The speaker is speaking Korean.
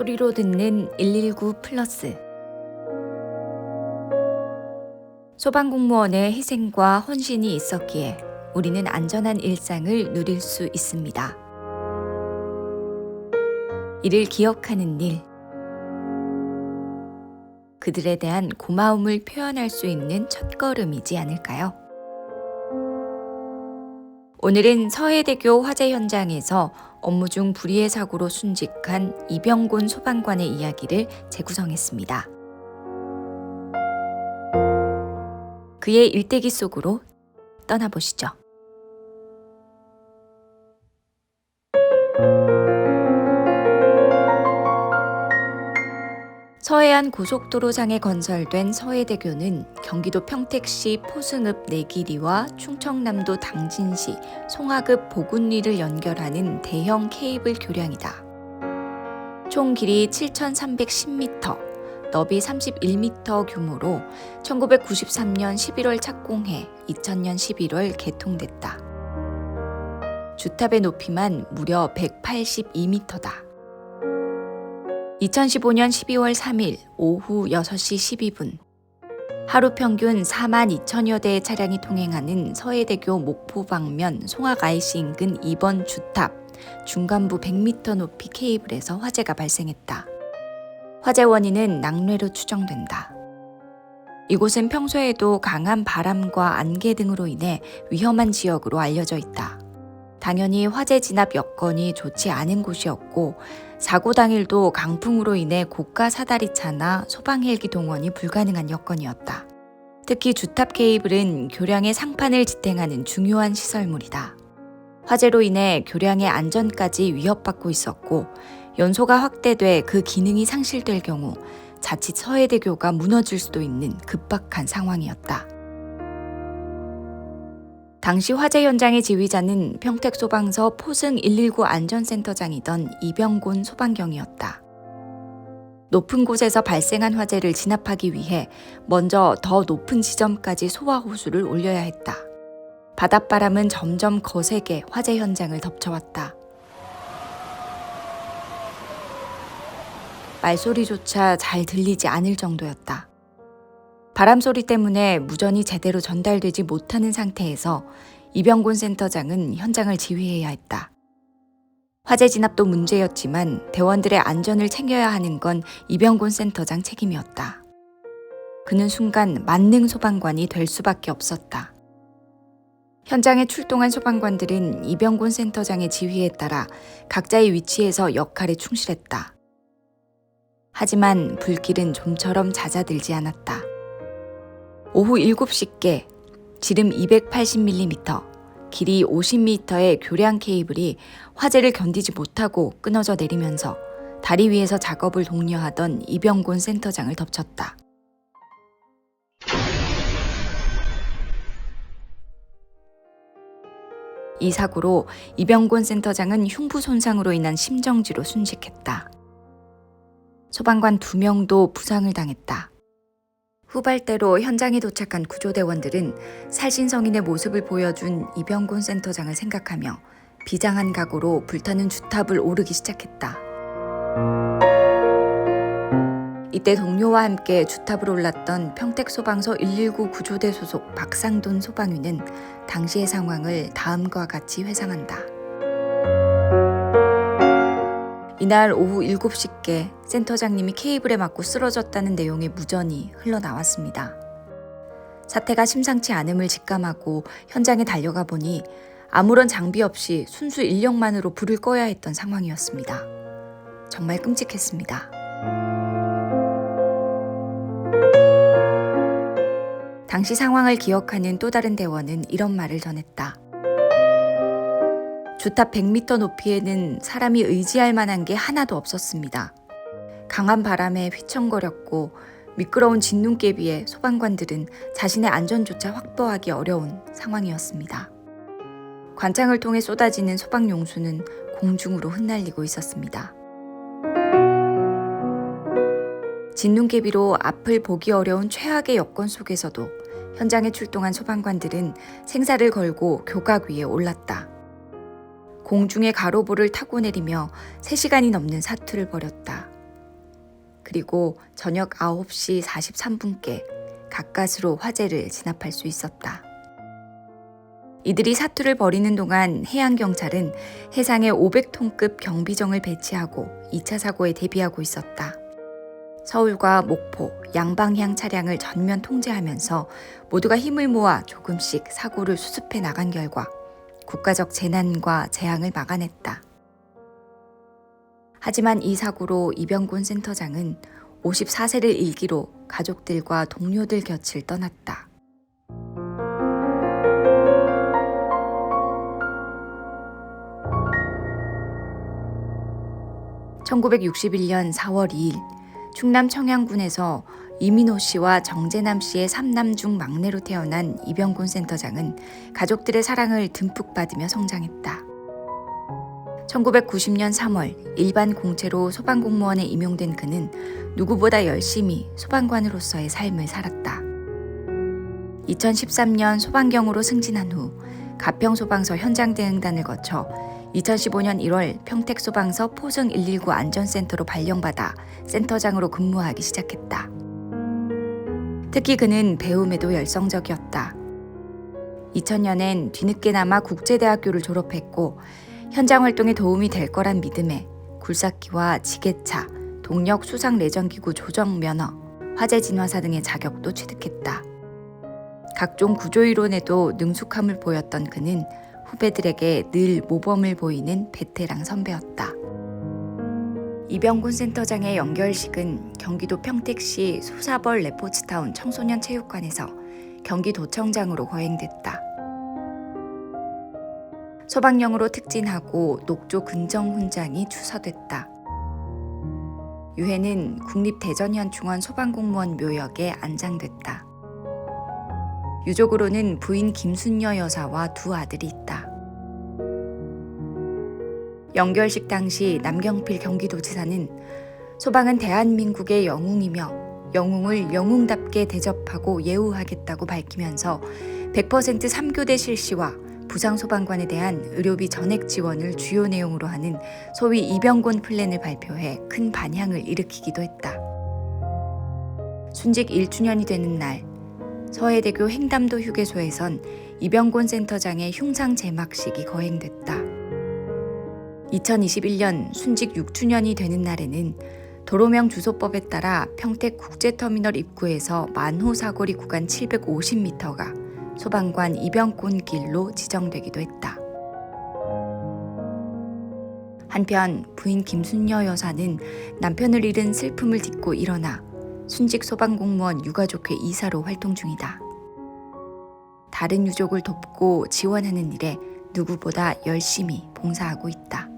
소리로 듣는 119 플러스 소방공무원의 희생과 헌신이 있었기에 우리는 안전한 일상을 누릴 수 있습니다. 이를 기억하는 일. 그들에 대한 고마움을 표현할 수 있는 첫걸음이지 않을까요? 오늘은 서해대교 화재 현장에서 업무 중 불의의 사고로 순직한 이병곤 소방관의 이야기를 재구성했습니다. 그의 일대기 속으로 떠나보시죠. 서해안 고속도로상에 건설된 서해대교는 경기도 평택시 포승읍 내길이와 충청남도 당진시 송하급 보군리를 연결하는 대형 케이블 교량이다. 총 길이 7,310m, 너비 31m 규모로 1993년 11월 착공해 2000년 11월 개통됐다. 주탑의 높이만 무려 182m다. 2015년 12월 3일 오후 6시 12분 하루 평균 4만 2천여 대의 차량이 통행하는 서해대교 목포 방면 송악 IC 인근 2번 주탑 중간부 100m 높이 케이블에서 화재가 발생했다. 화재 원인은 낙뢰로 추정된다. 이곳은 평소에도 강한 바람과 안개 등으로 인해 위험한 지역으로 알려져 있다. 당연히 화재 진압 여건이 좋지 않은 곳이었고 사고 당일도 강풍으로 인해 고가 사다리 차나 소방 헬기 동원이 불가능한 여건이었다. 특히 주탑 케이블은 교량의 상판을 지탱하는 중요한 시설물이다. 화재로 인해 교량의 안전까지 위협받고 있었고 연소가 확대돼 그 기능이 상실될 경우 자칫 서해대교가 무너질 수도 있는 급박한 상황이었다. 당시 화재 현장의 지휘자는 평택소방서 포승 119 안전센터장이던 이병곤 소방경이었다. 높은 곳에서 발생한 화재를 진압하기 위해 먼저 더 높은 지점까지 소화 호수를 올려야 했다. 바닷바람은 점점 거세게 화재 현장을 덮쳐왔다. 말소리조차 잘 들리지 않을 정도였다. 바람 소리 때문에 무전이 제대로 전달되지 못하는 상태에서 이병곤 센터장은 현장을 지휘해야 했다. 화재 진압도 문제였지만 대원들의 안전을 챙겨야 하는 건 이병곤 센터장 책임이었다. 그는 순간 만능 소방관이 될 수밖에 없었다. 현장에 출동한 소방관들은 이병곤 센터장의 지휘에 따라 각자의 위치에서 역할에 충실했다. 하지만 불길은 좀처럼 잦아들지 않았다. 오후 7시께 지름 280mm, 길이 50m의 교량 케이블이 화재를 견디지 못하고 끊어져 내리면서 다리 위에서 작업을 독려하던 이병곤 센터장을 덮쳤다. 이 사고로 이병곤 센터장은 흉부 손상으로 인한 심정지로 순직했다. 소방관 두 명도 부상을 당했다. 후발대로 현장에 도착한 구조대원들은 살신 성인의 모습을 보여준 이병곤 센터장을 생각하며 비장한 각오로 불타는 주탑을 오르기 시작했다. 이때 동료와 함께 주탑을 올랐던 평택소방서 119 구조대 소속 박상돈 소방위는 당시의 상황을 다음과 같이 회상한다. 이날 오후 7시께 센터장님이 케이블에 맞고 쓰러졌다는 내용의 무전이 흘러나왔습니다. 사태가 심상치 않음을 직감하고 현장에 달려가 보니 아무런 장비 없이 순수 인력만으로 불을 꺼야 했던 상황이었습니다. 정말 끔찍했습니다. 당시 상황을 기억하는 또 다른 대원은 이런 말을 전했다. 주탑 100m 높이에는 사람이 의지할 만한 게 하나도 없었습니다. 강한 바람에 휘청거렸고 미끄러운 진눈깨비에 소방관들은 자신의 안전조차 확보하기 어려운 상황이었습니다. 관창을 통해 쏟아지는 소방용수는 공중으로 흩날리고 있었습니다. 진눈깨비로 앞을 보기 어려운 최악의 여건 속에서도 현장에 출동한 소방관들은 생사를 걸고 교각 위에 올랐다. 공중의 가로볼을 타고 내리며 3시간이 넘는 사투를 벌였다. 그리고 저녁 9시 43분께 가까스로 화재를 진압할 수 있었다. 이들이 사투를 벌이는 동안 해양경찰은 해상에 500톤급 경비정을 배치하고 2차 사고에 대비하고 있었다. 서울과 목포, 양방향 차량을 전면 통제하면서 모두가 힘을 모아 조금씩 사고를 수습해 나간 결과 국가적 재난과 재앙을 막아냈다. 하지만 이 사고로 이병곤 센터장은 54세를 일기로 가족들과 동료들 곁을 떠났다. (1961년 4월 2일) 충남 청양군에서 이민호 씨와 정재남 씨의 삼남 중 막내로 태어난 이병곤 센터장은 가족들의 사랑을 듬뿍 받으며 성장했다. 1990년 3월 일반 공채로 소방공무원에 임용된 그는 누구보다 열심히 소방관으로서의 삶을 살았다. 2013년 소방경으로 승진한 후 가평소방서 현장 대응단을 거쳐 2015년 1월 평택소방서 포승 119 안전센터로 발령받아 센터장으로 근무하기 시작했다. 특히 그는 배움에도 열성적이었다. 2000년엔 뒤늦게나마 국제대학교를 졸업했고 현장 활동에 도움이 될 거란 믿음에 굴삭기와 지게차, 동력 수상 레전기구 조정 면허, 화재 진화사 등의 자격도 취득했다. 각종 구조 이론에도 능숙함을 보였던 그는 후배들에게 늘 모범을 보이는 베테랑 선배였다. 이병곤 센터장의 연결식은 경기도 평택시 소사벌 레포츠타운 청소년 체육관에서 경기도청장으로 거행됐다. 소방령으로 특진하고 녹조 근정 훈장이 추서됐다. 유해는 국립대전현충원 소방공무원 묘역에 안장됐다. 유족으로는 부인 김순녀 여사와 두 아들이 있다. 연결식 당시 남경필 경기도지사는 소방은 대한민국의 영웅이며 영웅을 영웅답게 대접하고 예우하겠다고 밝히면서 100% 3교대 실시와 부상소방관에 대한 의료비 전액 지원을 주요 내용으로 하는 소위 이병곤 플랜을 발표해 큰 반향을 일으키기도 했다. 순직 1주년이 되는 날 서해대교 횡담도 휴게소에선 이병곤 센터장의 흉상 제막식이 거행됐다. 2021년 순직 6주년이 되는 날에는 도로명 주소법에 따라 평택 국제터미널 입구에서 만호 사거리 구간 750m가 소방관 이병곤 길로 지정되기도 했다. 한편 부인 김순녀 여사는 남편을 잃은 슬픔을 딛고 일어나 순직 소방공무원 유가족회 이사로 활동 중이다. 다른 유족을 돕고 지원하는 일에 누구보다 열심히 봉사하고 있다.